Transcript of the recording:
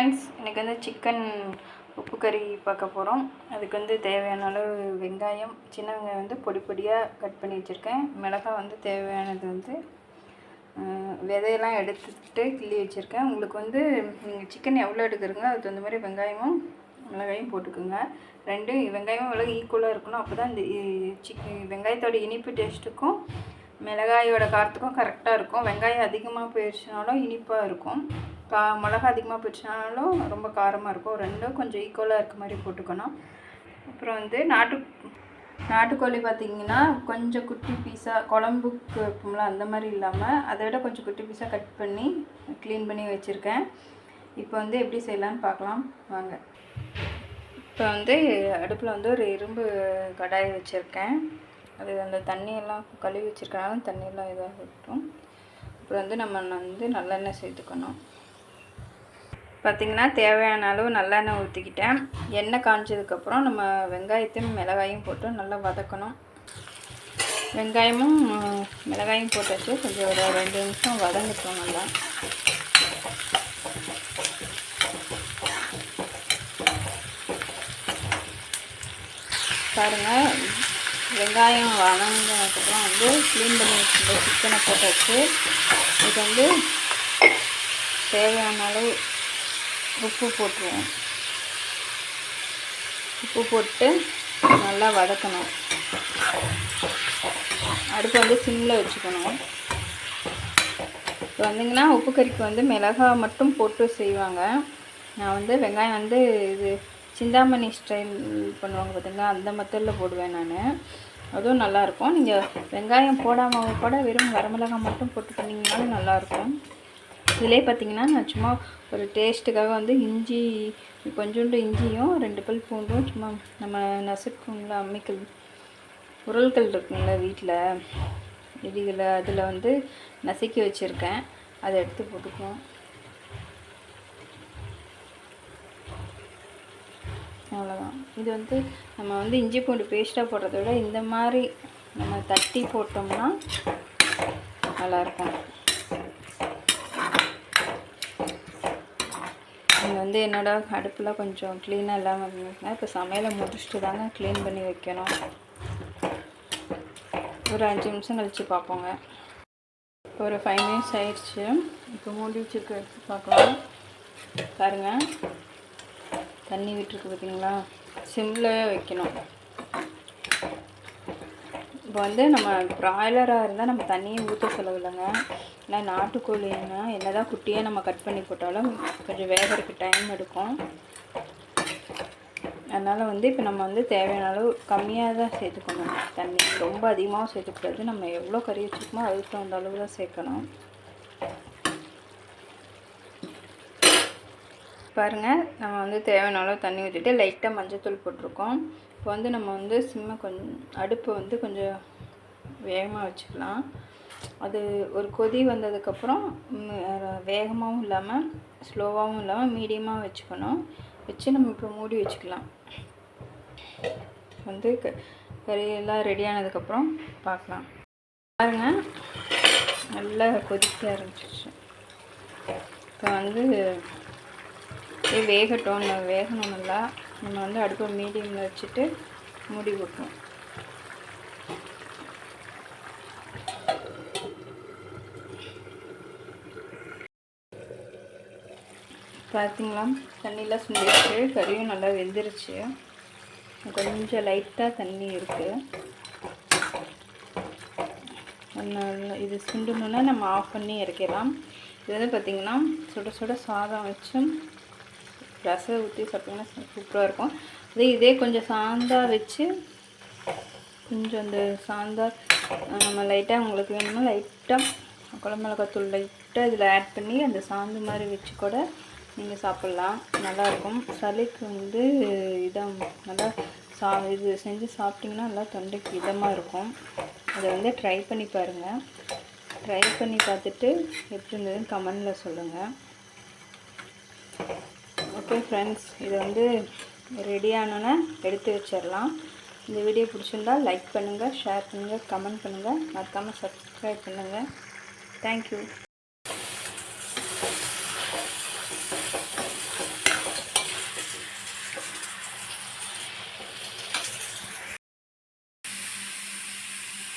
Friends எனக்கு வந்து chicken உப்பு கறி பார்க்க போகிறோம் அதுக்கு வந்து தேவையான அளவு வெங்காயம் சின்ன வெங்காயம் வந்து பொடி பொடியாக கட் பண்ணி வச்சுருக்கேன். மிளகாய் வந்து தேவையானது வந்து விதையெல்லாம் எடுத்துட்டு கிள்ளி வச்சுருக்கேன். உங்களுக்கு வந்து சிக்கன் எவ்வளோ எடுக்கிறீங்களோ அதுக்கு தகுந்த மாதிரி வெங்காயமும் மிளகாயும் போட்டுக்கோங்க. ரெண்டு வெங்காயமும் மிளகு ஈக்குவலாக இருக்கணும் அப்போ தான் இந்த சிக்கன் வெங்காயத்தோட இனிப்பு டேஸ்ட்டுக்கும் மிளகாயோட காரத்துக்கும் கரெக்டாக இருக்கும். வெங்காயம் அதிகமாக போயிடுச்சுனாலும் இனிப்பாக இருக்கும். கா மிளகா அதிகமாக போயிடுச்சுனாலும் ரொம்ப காரமாக இருக்கும். ரெண்டும் கொஞ்சம் ஈக்குவலாக இருக்க மாதிரி போட்டுக்கணும். அப்புறம் வந்து நாட்டு நாட்டுக்கோழி பார்த்தீங்கன்னா கொஞ்சம் குட்டி பீஸாக குழம்புக்கு வைப்போம்ல அந்த மாதிரி இல்லாமல் அதை விட கொஞ்சம் குட்டி பீஸாக கட் பண்ணி க்ளீன் பண்ணி வச்சுருக்கேன். இப்போ வந்து எப்படி செய்யலான்னு பார்க்கலாம். வாங்க. இப்போ வந்து அடுப்பில் வந்து ஒரு இரும்பு கடாயை வச்சுருக்கேன். அது அந்த தண்ணியெல்லாம் கழுவி வச்சுருக்கனால தண்ணியெல்லாம் இதாக இருக்கட்டும் அப்புறம் வந்து நம்ம வந்து நல்லெண்ணெய் சேர்த்துக்கணும். பார்த்திங்கன்னா தேவையான அளவு நல்லெண்ணெய் ஊற்றிக்கிட்டேன் எண்ணெய் காஞ்சதுக்கப்புறம் நம்ம வெங்காயத்தையும் மிளகாயும் போட்டு நல்லா வதக்கணும். வெங்காயமும் மிளகாயும் போட்டாச்சு. கொஞ்சம் ஒரு ரெண்டு நிமிஷம் வதங்கிட்டோம் நல்லா. பாருங்கள் வெங்காயம் வதங்கினதுக்கப்புறம் வந்து க்ளீன் பண்ணி வச்சுருந்த சிக்கனை போட்டாச்சு. இது வந்து தேவையான அளவு உப்பு போட்டுருவோம். உப்பு போட்டு நல்லா வதக்கணும். அடுப்பு வந்து சிம்மில் வச்சுக்கணும். இப்போ வந்தீங்கன்னா உப்பு கறிக்கு வந்து மிளகாய் மட்டும் போட்டு செய்வாங்க. நான் வந்து வெங்காயம் வந்து இது சிந்தாமணி ஸ்டைல் பண்ணுவாங்க பார்த்தீங்களா அந்த மெத்தடில் போடுவேன் நான். அதுவும் நல்லாயிருக்கும். நீங்கள் வெங்காயம் போடாமல் கூட வெறும் வரமிளகாய் மட்டும் போட்டு பண்ணிங்கனாலும் நல்லாயிருக்கும். இதிலே பார்த்திங்கன்னா நான் சும்மா ஒரு டேஸ்ட்டுக்காக வந்து இஞ்சி கொஞ்சோண்டு இஞ்சியும் ரெண்டு பல் பூண்டும் சும்மா நம்ம நசுக்குங்களா அம்மிக்கல் உரல்கள் இருக்குங்கள வீட்டில் இடிகளை அதில் வந்து நசுக்கி வச்சுருக்கேன். அதை எடுத்து போட்டுக்குவோம். இது வந்து நம்ம வந்து இஞ்சி பூண்டு பேஸ்ட்டாக போடுறத விட இந்த மாதிரி நம்ம தட்டி போட்டோம்னா நல்லாயிருக்கும். இது வந்து என்னோடய அடுப்பில் கொஞ்சம் க்ளீனாக இல்லாமல் இருந்துச்சுன்னா இப்போ சமையலை முடிச்சுட்டு தாங்க க்ளீன் பண்ணி வைக்கணும். ஒரு அஞ்சு நிமிஷம் கழித்து பார்ப்போங்க. இப்போ ஒரு ஃபைவ் மினிட்ஸ் ஆயிடுச்சு. இப்போ மூடி வச்சுருக்க எடுத்து பார்க்கலாம். பாருங்கள் தண்ணி விட்டுருக்கு பார்த்தீங்களா சிம்லேயே வைக்கணும். இப்போ வந்து நம்ம ப்ராய்லராக இருந்தால் நம்ம தண்ணியை ஊற்ற செலவில்லைங்க ஏன்னா நாட்டுக்கோழின்னா என்ன தான் குட்டியாக நம்ம கட் பண்ணி போட்டாலும் கொஞ்சம் வேகிறதுக்கு டைம் எடுக்கும். அதனால் வந்து இப்போ நம்ம வந்து தேவையான அளவு கம்மியாக தான் சேர்த்துக்கணும். தண்ணி ரொம்ப அதிகமாகவும் சேர்த்துக்கூடாது. நம்ம எவ்வளோ கறி வச்சுக்கோமோ அதுக்கு தகுந்த அளவு தான் சேர்க்கணும். பாருங்கள் நம்ம வந்து தேவையான அளவு தண்ணி ஊற்றிட்டு லைட்டாக மஞ்சத்தூள் போட்டிருக்கோம். இப்போ வந்து நம்ம வந்து சிம்மை கொஞ்சம் அடுப்பை வந்து கொஞ்சம் வேகமாக வச்சுக்கலாம். அது ஒரு கொதி வந்ததுக்கப்புறம் வேகமாகவும் இல்லாமல் ஸ்லோவாகவும் இல்லாமல் மீடியமாக வச்சுக்கணும். வச்சு நம்ம இப்போ மூடி வச்சுக்கலாம். வந்து க கறியெல்லாம் ரெடி ஆனதுக்கப்புறம் பார்க்கலாம். பாருங்கள் நல்லா கொதிக்க ஆரம்பிச்சிச்சு இப்போ வந்து இது வேகட்டும். நம்ம வேகணும் நல்லா நம்ம வந்து அடுப்பை மீடியமில் வச்சுட்டு மூடி வைப்போம். பார்த்தீங்களா தண்ணியெலாம் சுண்டிருச்சு. கறியும் நல்லா வெந்துருச்சு. கொஞ்சம் லைட்டாக தண்ணி இருக்குது இது சுண்டணுன்னா நம்ம ஆஃப் பண்ணி இறக்கிடலாம். இது வந்து பார்த்திங்கன்னா சுட சுட சாதம் வச்சு ரசம் ஊற்றி சாப்பிட்டிங்கன்னா சூப்பராக இருக்கும். அதே இதே கொஞ்சம் சாந்தாக வச்சு கொஞ்சம் அந்த சாந்தாக நம்ம லைட்டாக உங்களுக்கு வேணுமோ லைட்டாக குழம்பு மிளகாத்தூள் லைட்டாக இதில் ஆட் பண்ணி அந்த சாந்து மாதிரி வச்சு கூட நீங்கள் சாப்பிட்லாம். நல்லாயிருக்கும் சளிக்கு வந்து இதாக நல்லா சா இது செஞ்சு சாப்பிட்டிங்கன்னா நல்லா தொண்டைக்கு இதமாக இருக்கும். அதை வந்து ட்ரை பண்ணி பாருங்கள் ட்ரை பண்ணி பார்த்துட்டு எப்படி இருந்ததுன்னு கமெண்டில் சொல்லுங்கள் ஓகே ஃப்ரெண்ட்ஸ் இது வந்து ரெடியானோன்னே எடுத்து வச்சிடலாம். இந்த வீடியோ பிடிச்சிருந்தா லைக் பண்ணுங்கள் ஷேர் பண்ணுங்கள் கமெண்ட் பண்ணுங்கள் மறக்காமல் சப்ஸ்கிரைப் பண்ணுங்கள் தேங்க்யூ